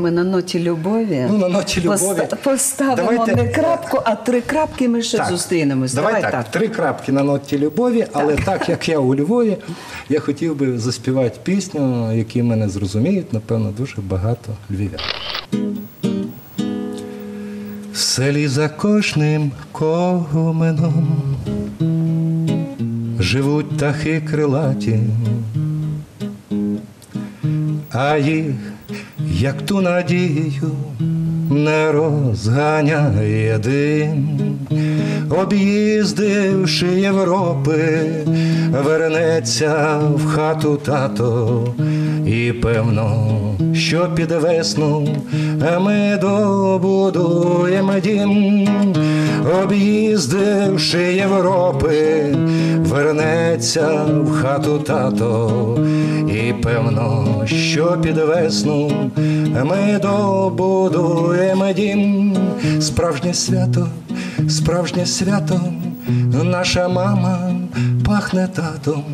Ми на ноті любові. Ну, на ноті любові. поставимо Давайте- не крапку, а три крапки ми ще зустрінемось. Давай, так, три крапки на ноті любові, але так як я у Львові, я хотів би заспівати пісню, які мене зрозуміють, напевно, дуже багато львів'ян. В селі за кожним когоменом живуть птахи крилаті, а їх, як ту надію, не розганяє дим, об'їздивши Європи, вернеться в хату тато, і певно, що під весну ми добудуємо дім, об'їздивши Європи, вернеться в хату тато, і певно, що під весну ми добудуємо дім, справжнє свято, справжнє свято, наша мама пахне татом,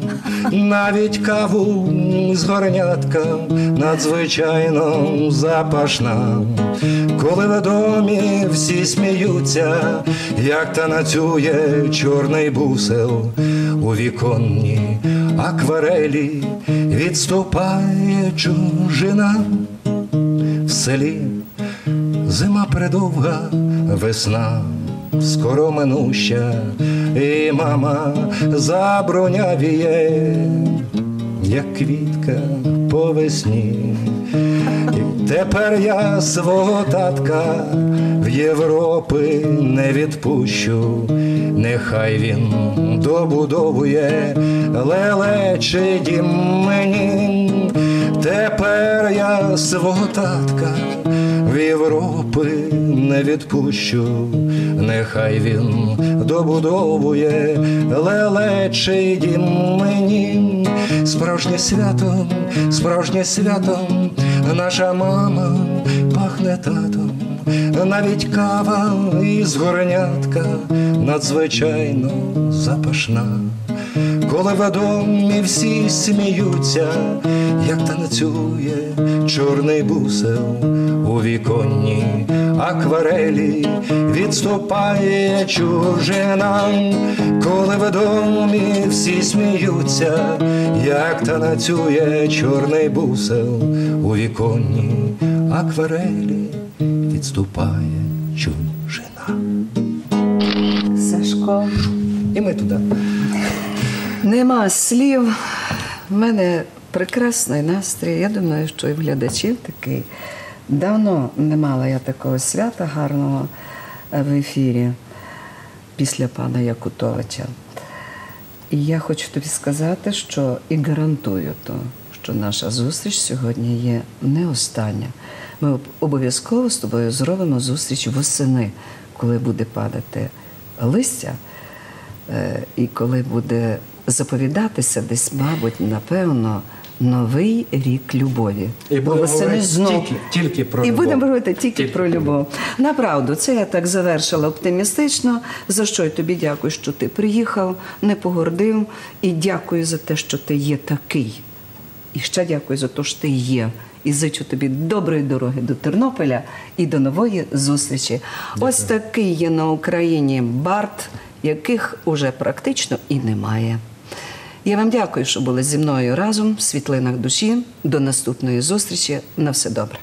навіть каву з горнятка надзвичайно запашна. Коли в домі всі сміються, як танцює чорний бусел у віконні акварелі відступає чужина в селі. Зима придовга, весна скоро минуща, і мама забронявіє, як квітка по весні. І тепер я свого татка в Європи не відпущу, нехай він добудовує лелечий дім мені. Тепер я свого татка в Європи не відпущу, нехай він добудовує лелечий дім мені, справжнє свято, справжнє свято, наша мама пахне татом, навіть кава із горнятка надзвичайно запашна. Коли в домі всі сміються, як танцює чорний бусел у віконні акварелі відступає чужина, коли в домі всі сміються, як танцює чорний бусел у віконні акварелі відступає чужина. Сашко. І ми туди. Нема слів. В мене прекрасний настрій. Я думаю, що і в глядачів такий. Давно не мала я такого свята гарного е, в ефірі після пана Якутовича. І я хочу тобі сказати, що і гарантую то, що наша зустріч сьогодні є не остання. Ми обов'язково з тобою зробимо зустріч восени, коли буде падати листя. Е, І коли буде заповідатися десь, мабуть, напевно, новий рік любові. І будемо говорити знов- тільки- тільки про І любов. будемо говорити тільки, Тільки про любов. Направду, це я так завершила оптимістично. За що я тобі дякую, що ти приїхав, не погордив. І дякую за те, що ти є такий. І ще дякую за те, що ти є. І зичу тобі доброї дороги до Тернополя і до нової зустрічі. Ось такий є на Україні бард, яких уже практично і немає. Я вам дякую, що були зі мною разом в світлинах душі. До наступної зустрічі. На все добре.